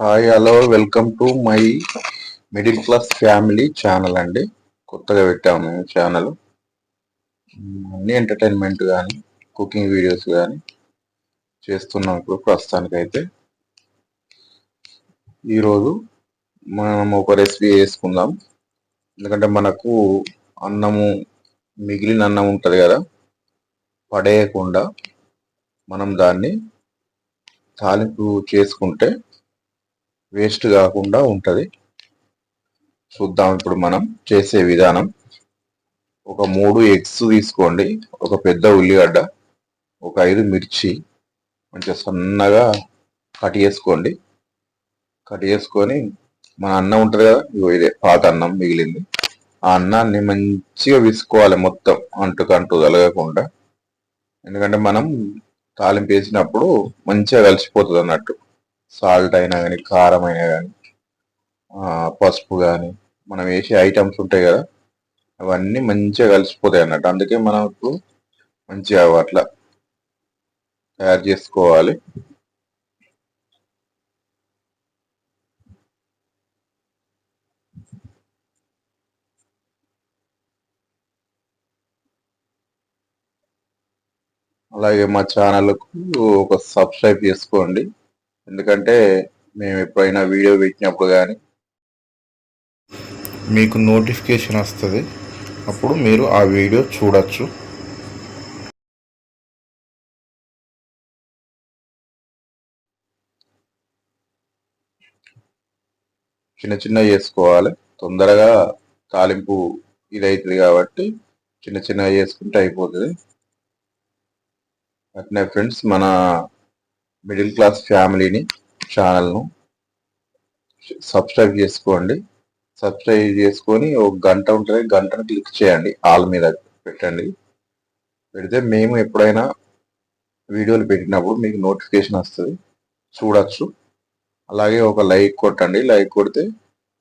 Hi hello welcome to my middle class family channel అండి. కొత్తగా పెట్టాము ఛానల్ అన్ని ఎంటర్టైన్మెంట్ కానీ కుకింగ్ వీడియోస్ కానీ చేస్తున్నాం ఇప్పుడు ప్రస్తుతానికైతే. ఈరోజు మనం ఒక రెసిపీ వేసుకుందాం. ఎందుకంటే మనకు అన్నము మిగిలిన అన్నం ఉంటుంది కదా పడేయకుండా మనం దాన్ని తాలింపు చేసుకుంటే వేస్ట్ కాకుండా ఉంటుంది. చూద్దాం ఇప్పుడు మనం చేసే విధానం. ఒక మూడు ఎగ్స్ తీసుకోండి. ఒక పెద్ద ఉల్లిగడ్డ ఒక ఐదు మిర్చి మంచిగా సన్నగా కట్ చేసుకోండి. కట్ చేసుకొని మన అన్నం ఉంటుంది కదా ఇగో ఇదే పాత అన్నం మిగిలింది. ఆ అన్నాన్ని మంచిగా విసుకోవాలి మొత్తం అంటుకంటూ తలగకుండా. ఎందుకంటే మనం తాలింపు వేసినప్పుడు మంచిగా కలిసిపోతుంది అన్నట్టు సాల్ట్ అయినా కానీ కారం అయినా కానీ పసుపు కానీ మనం వేసే ఐటమ్స్ ఉంటాయి కదా అవన్నీ మంచిగా కలిసిపోతాయి అన్నట్టు. అందుకే మనకు మంచిగా అట్లా తయారు చేసుకోవాలి. అలాగే మా ఛానల్కు ఒక సబ్స్క్రైబ్ చేసుకోండి. ఎందుకంటే మేము ఎప్పుడైనా వీడియో పెట్టినప్పుడు కానీ మీకు నోటిఫికేషన్ వస్తుంది అప్పుడు మీరు ఆ వీడియో చూడొచ్చు. చిన్న చిన్న చేసుకోవాలి. తొందరగా తాలింపు ఇదవుతుంది కాబట్టి చిన్న చిన్న చేసుకుంటే అయిపోతుంది. అట్నే ఫ్రెండ్స్ మన మిడిల్ క్లాస్ ఫ్యామిలీని ఛానల్ను సబ్స్క్రైబ్ చేసుకోండి. సబ్స్క్రైబ్ చేసుకొని ఒక గంట ఉంటుంది గంటను క్లిక్ చేయండి. ఆల్ మీద పెట్టండి. పెడితే మేము ఎప్పుడైనా వీడియోలు పెట్టినప్పుడు మీకు నోటిఫికేషన్ వస్తుంది. చూడొచ్చు. అలాగే ఒక లైక్ కొట్టండి. లైక్ కొడితే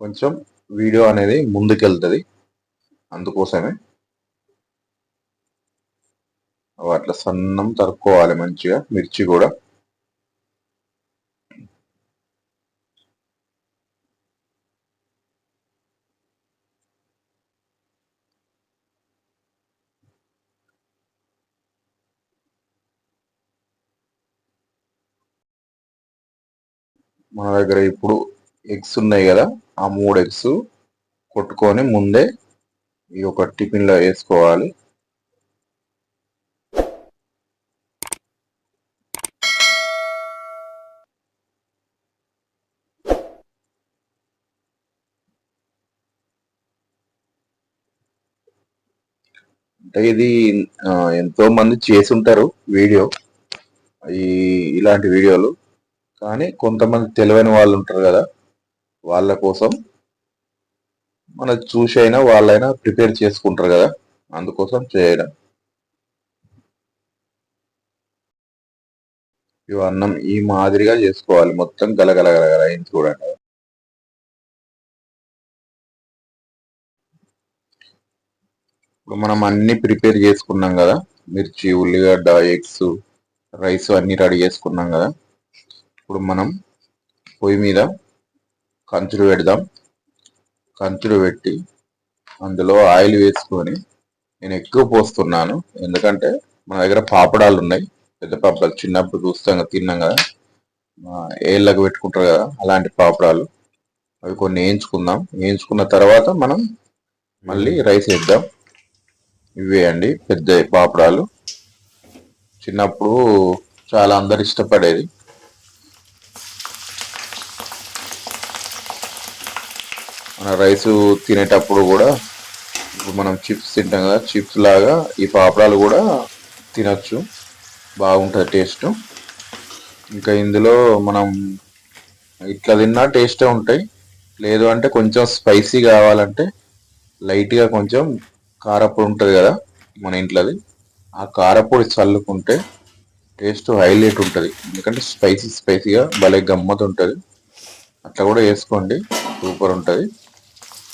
కొంచెం వీడియో అనేది ముందుకెళ్తుంది. అందుకోసమే అట్లా సన్నం తరుక్కోవాలి మంచిగా మిర్చి కూడా. మన దగ్గర ఇప్పుడు ఎగ్స్ ఉన్నాయి కదా ఆ మూడు ఎగ్స్ కొట్టుకొని ముందే ఈ ఒక టిఫిన్లో వేసుకోవాలి. అంటే ఇది ఎంతో మంది చేసుంటారు వీడియో. ఈ ఇలాంటి వీడియోలు కానీ కొంతమంది తెలివైన వాళ్ళు ఉంటారు కదా వాళ్ళ కోసం మన చూసి అయినా వాళ్ళైనా ప్రిపేర్ చేసుకుంటారు కదా అందుకోసం చేయడం. ఇవి అన్నం ఈ మాదిరిగా చేసుకోవాలి. మొత్తం గలగలగలగల అయింది చూడండి. ఇప్పుడు మనం అన్ని ప్రిపేర్ చేసుకున్నాం కదా మిర్చి ఉల్లిగడ్డ ఎగ్స్ రైస్ అన్ని రెడీ చేసుకున్నాం కదా. ఇప్పుడు మనం పొయ్యి మీద కంచులు పెడదాం. కంచులు పెట్టి అందులో ఆయిల్ వేసుకొని నేను ఎక్కువ పోస్తున్నాను. ఎందుకంటే మన దగ్గర పాపడాలు ఉన్నాయి. పెద్ద పాపడాలు చిన్నప్పుడు చూస్తాం కదా తిన్నాం కదా. ఏళ్ళకు పెట్టుకుంటారు కదా అలాంటి పాపడాలు. అవి కొన్ని వేయించుకుందాం. వేయించుకున్న తర్వాత మనం మళ్ళీ రైస్ వేద్దాం. ఇవే అండి పెద్ద పాపడాలు. చిన్నప్పుడు చాలా అందరు ఇష్టపడేది. మన రైస్ తినేటప్పుడు కూడా ఇప్పుడు మనం చిప్స్ తింటాం కదా చిప్స్ లాగా ఈ పాపడాలు కూడా తినచ్చు. బాగుంటుంది టేస్ట్. ఇంకా ఇందులో మనం ఇట్లా తిన్నా టేస్టే ఉంటాయి. లేదు అంటే కొంచెం స్పైసీ కావాలంటే లైట్గా కొంచెం కారపొడి ఉంటుంది కదా మన ఇంట్లోది. ఆ కారపొడి చల్లుకుంటే టేస్ట్ హైలైట్ ఉంటుంది. ఎందుకంటే స్పైసీ స్పైసీగా భలే గమ్మత్ ఉంటుంది. అట్లా కూడా వేసుకోండి. సూపర్ ఉంటుంది.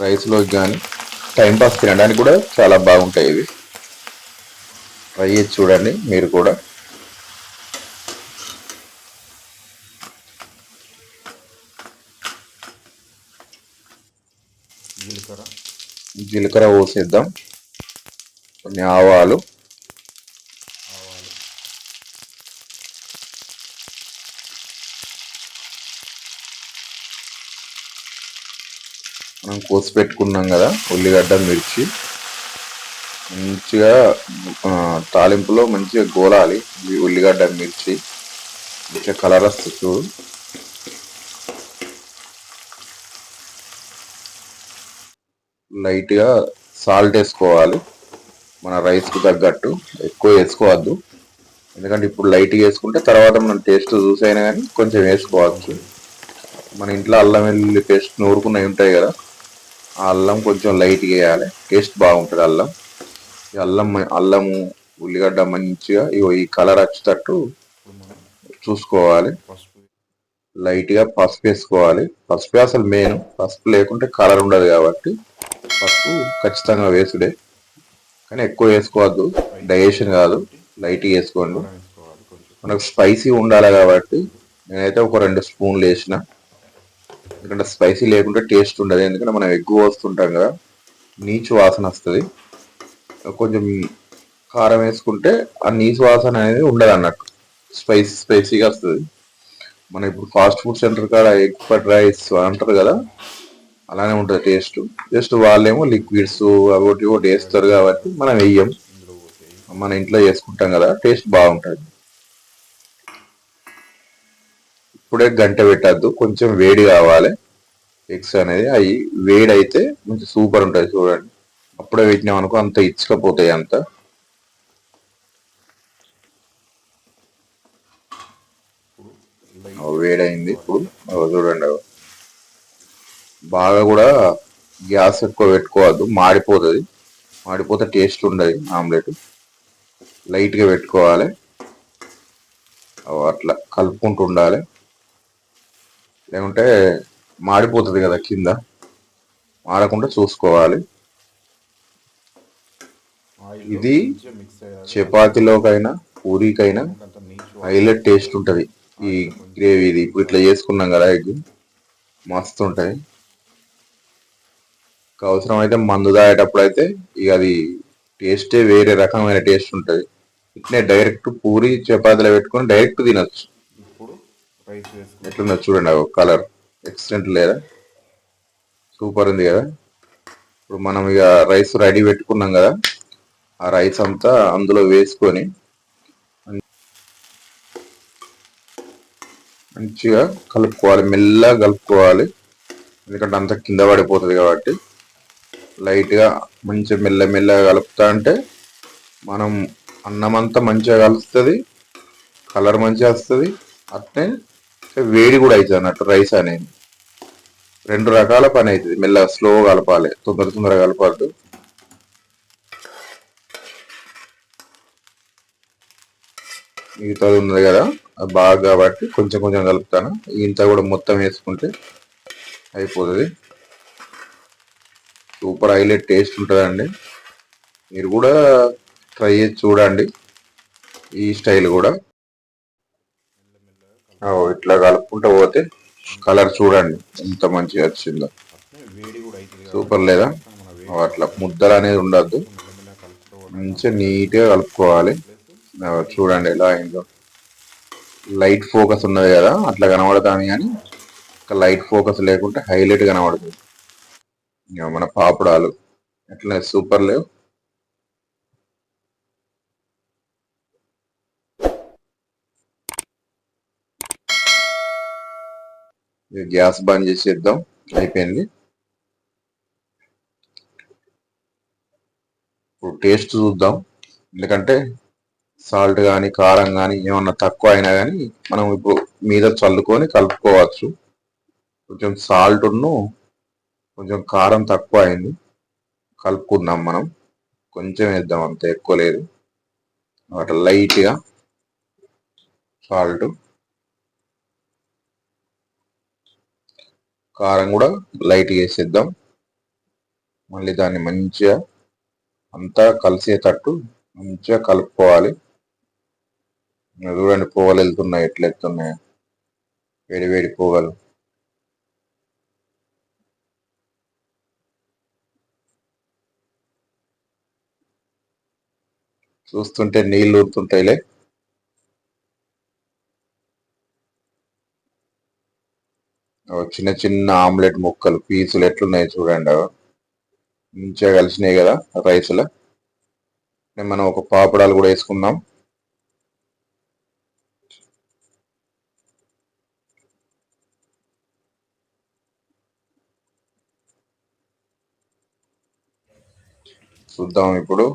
రైస్లోకి కానీ టైంపాస్ తినడానికి కూడా చాలా బాగుంటాయి ఇవి. ట్రై చేసి చూడండి మీరు కూడా. జీలకర్ర. జీలకర్ర పోసేద్దాం. కొన్ని ఆవాలు. కోసి పెట్టుకున్నాం కదా ఉల్లిగడ్డ మిర్చి. మంచిగా తాలింపులో మంచిగా గోలాలి ఉల్లిగడ్డ మిర్చి. మంచిగా కలర్ వస్తుంది చూడు. లైట్గా సాల్ట్ వేసుకోవాలి మన రైస్కు తగ్గట్టు. ఎక్కువ వేసుకోవద్దు. ఎందుకంటే ఇప్పుడు లైట్గా వేసుకుంటే తర్వాత మనం టేస్ట్ చూసైనా కానీ కొంచెం వేసుకోవచ్చు. మన ఇంట్లో అల్లం వెల్లుల్లి పేస్ట్ నూరుకున్నవి ఉంటాయి కదా అల్లం కొంచెం లైట్గా వేయాలి. టేస్ట్ బాగుంటుంది అల్లం. ఈ అల్లం అల్లము ఉల్లిగడ్డ మంచిగా ఇగో ఈ కలర్ వచ్చేటట్టు చూసుకోవాలి. లైట్గా పసుపు వేసుకోవాలి. పసుపు అసలు మెయిన్ పసుపు లేకుంటే కలర్ ఉండదు కాబట్టి పసుపు ఖచ్చితంగా వేసుడే. కానీ ఎక్కువ వేసుకోవద్దు. డైజెషన్ కాదు. లైట్గా వేసుకోండి. మనకు స్పైసీ ఉండాలి కాబట్టి నేనైతే ఒక రెండు స్పూన్లు వేసిన. ఎందుకంటే స్పైసీ లేకుంటే టేస్ట్ ఉండదు. ఎందుకంటే మనం ఎగ్గు పోస్తుంటాం కదా నీచు వాసన వస్తుంది. కొంచెం కారం వేసుకుంటే ఆ నీచు వాసన అనేది ఉండదు అన్నట్టు. స్పైసీ స్పైసీగా వస్తుంది. మన ఇప్పుడు ఫాస్ట్ ఫుడ్ సెంటర్ కాడ ఎగ్ ఫ్రైడ్ రైస్ అంటారు కదా అలానే ఉంటుంది టేస్ట్ జస్ట్ వాళ్ళేమో లిక్విడ్స్ అవి ఒకటి ఒకటి వేస్తారు కాబట్టి మనం వెయ్యం. మన ఇంట్లో చేసుకుంటాం కదా టేస్ట్ బాగుంటుంది. ఇప్పుడే గంట పెట్టద్దు కొంచెం వేడి కావాలి. ఎగ్స్ అనేది అవి వేడి అయితే కొంచెం సూపర్ ఉంటుంది చూడండి. అప్పుడే పెట్టినాం అనుకో అంత ఇచ్చకపోతాయి అంత. వేడైంది ఇప్పుడు. చూడండి. బాగా కూడా గ్యాస్ ఎక్కువ పెట్టుకోవద్దు మాడిపోతుంది. మాడిపోతే టేస్ట్ ఉండదు ఆమ్లెట్. లైట్గా పెట్టుకోవాలి. అట్లా కలుపుకుంటూ ఉండాలి. లేకుంటే మాడిపోతుంది కదా కింద. మాడకుండా చూసుకోవాలి. ఇది చపాతీలోకైనా పూరీకైనా హైలైట్ టేస్ట్ ఉంటుంది. ఈ గ్రేవీ ఇది. ఇప్పుడు ఇట్లా చేసుకున్నాం కదా ఎగ్. మస్తు ఉంటుంది అవసరం అయితే మందు తాగేటప్పుడు అయితే ఇక అది టేస్టే వేరే రకమైన టేస్ట్ ఉంటుంది. ఇట్నే డైరెక్ట్ పూరి చపాతీలో పెట్టుకొని డైరెక్ట్ తినొచ్చు. రైస్ వేసుకుంటాం ఎట్లుందో చూడండి కలర్. ఎక్సలెంట్ లేదా సూపర్ ఉంది కదా? ఇప్పుడు మనం ఇక రైస్ రెడీ పెట్టుకున్నాం కదా ఆ రైస్ అంతా అందులో వేసుకొని మంచిగా కలుపుకోవాలి మెల్లగా కలుపుకోవాలి. ఎందుకంటే అంత కింద పడిపోతుంది కాబట్టి లైట్గా మంచిగా మెల్ల మెల్లగా కలుపుతా అంటే మనం అన్నం అంతా మంచిగా కలుస్తుంది కలర్ మంచిగా వస్తుంది అట్నే వేడి కూడా అవుతుంది అన్నట్టు రైస్ అనేది. రెండు రకాల పని అవుతుంది. మెల్లగా స్లో కలపాలి. తొందర తొందర కలపద్దు మిగతాది ఉన్నది కదా? అది బాగా కాబట్టి కొంచెం కొంచెం కలుపుతాను. ఇంత కూడా మొత్తం వేసుకుంటే అయిపోతుంది. సూపర్ హైలైట్ టేస్ట్ ఉంటుందండి. మీరు కూడా ట్రై చేసి చూడండి. ఈ స్టైల్ కూడా. ఇట్లా కలుపుకుంటూ పోతే కలర్ చూడండి ఎంత మంచిగా వచ్చిందో. సూపర్ లేదా? అట్లా ముద్దలు అనేది ఉండద్దు. మంచిగా నీట్గా కలుపుకోవాలి. చూడండి ఎలా అయిందో. లైట్ ఫోకస్ ఉన్నది కదా అట్లా కనబడతాను కానీ లైట్ ఫోకస్ లేకుంటే హైలైట్ కనబడుతుంది. మన పాపడాలు. ఎట్లా సూపర్ లేవు. గ్యాస్ బంద్ చేసేద్దాం. అయిపోయింది. ఇప్పుడు టేస్ట్ చూద్దాం. ఎందుకంటే సాల్ట్ కానీ కారం కానీ ఏమన్నా తక్కువ అయినా కానీ మనం ఇప్పుడు మీద చల్లుకొని కలుపుకోవచ్చు. కొంచెం సాల్ట్ ఉన్ను కొంచెం కారం తక్కువ అయింది. కలుపుకుందాం మనం. కొంచెం వేద్దాం అంత ఎక్కువ లేదు. అట్లా లైట్గా సాల్ట్. కారం కూడా లైట్గా వేసేద్దాం మళ్ళీ దాన్ని మంచిగా అంతా కలిసేటట్టు మంచిగా కలుపుకోవాలి. చూడండి పోగలు వెళ్తున్నాయి ఎట్లా వెళ్తున్నాయి. వేడి వేడి పోగలు చూస్తుంటే నీళ్ళు ఊరుతుంటాయిలే. చిన్న చిన్న ఆమ్లెట్ ముక్కలు పీసులు ఎట్లున్నాయి చూడండి. మంచిగా కలిసినాయి కదా రైస్లో. మనం ఒక పాపడాలు కూడా వేసుకుందాం. చూద్దాం ఇప్పుడు.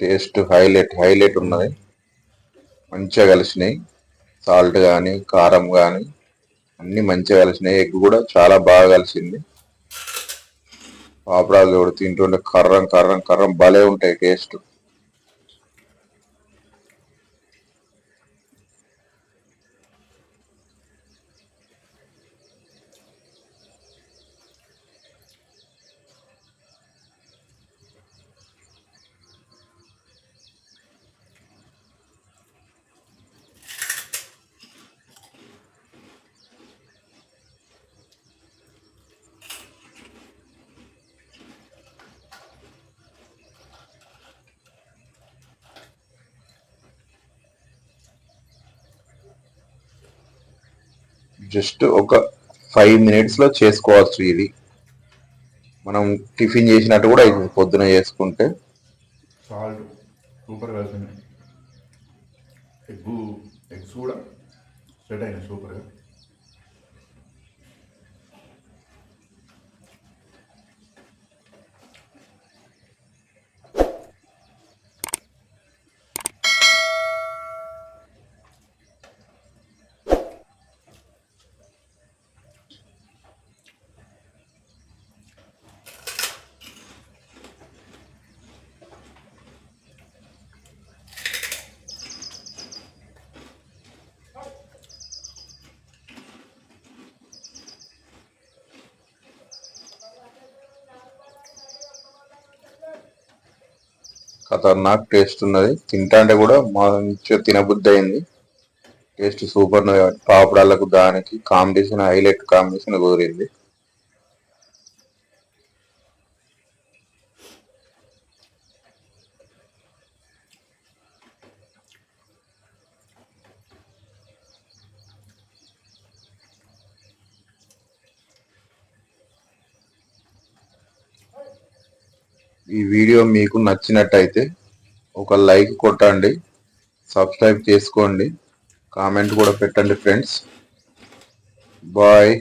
టేస్ట్ హైలైట్ హైలైట్ ఉన్నది. మంచిగా కలిసినాయి. సాల్ట్ కానీ కారం కానీ అన్నీ మంచిగా కలిసినాయి. ఎగ్ కూడా చాలా బాగా కలిసింది. పాపడాలు కూడా తింటుంటే కర్రం కర్రం కర్రం భలే ఉంటాయి టేస్ట్. జస్ట్ ఒక ఫైవ్ మినిట్స్లో చేసుకోవచ్చు ఇది. మనం టిఫిన్ చేసినట్టు కూడా ఇది పొద్దున చేసుకుంటే. సాల్ట్ సూపర్ కలిసింది ఎగ్గు ఎగ్స్ కూడా సెట్ అయినాయి సూపర్గా. ఖతర్నాక్ టేస్ట్ ఉన్నది. తింటాంటే కూడా మంచిగా తినబుద్ధి అయింది టేస్ట్ సూపర్ ఉన్నది. పాపడాలకు దానికి కాంబినేషన్ హైలైట్ కాంబినేషన్ కుదిరింది ఈ వీడియో మీకు నచ్చినట్టయితే ఒక లైక్ కొట్టండి సబ్స్క్రైబ్ చేసుకోండి కామెంట్ కూడా పెట్టండి ఫ్రెండ్స్. బాయ్.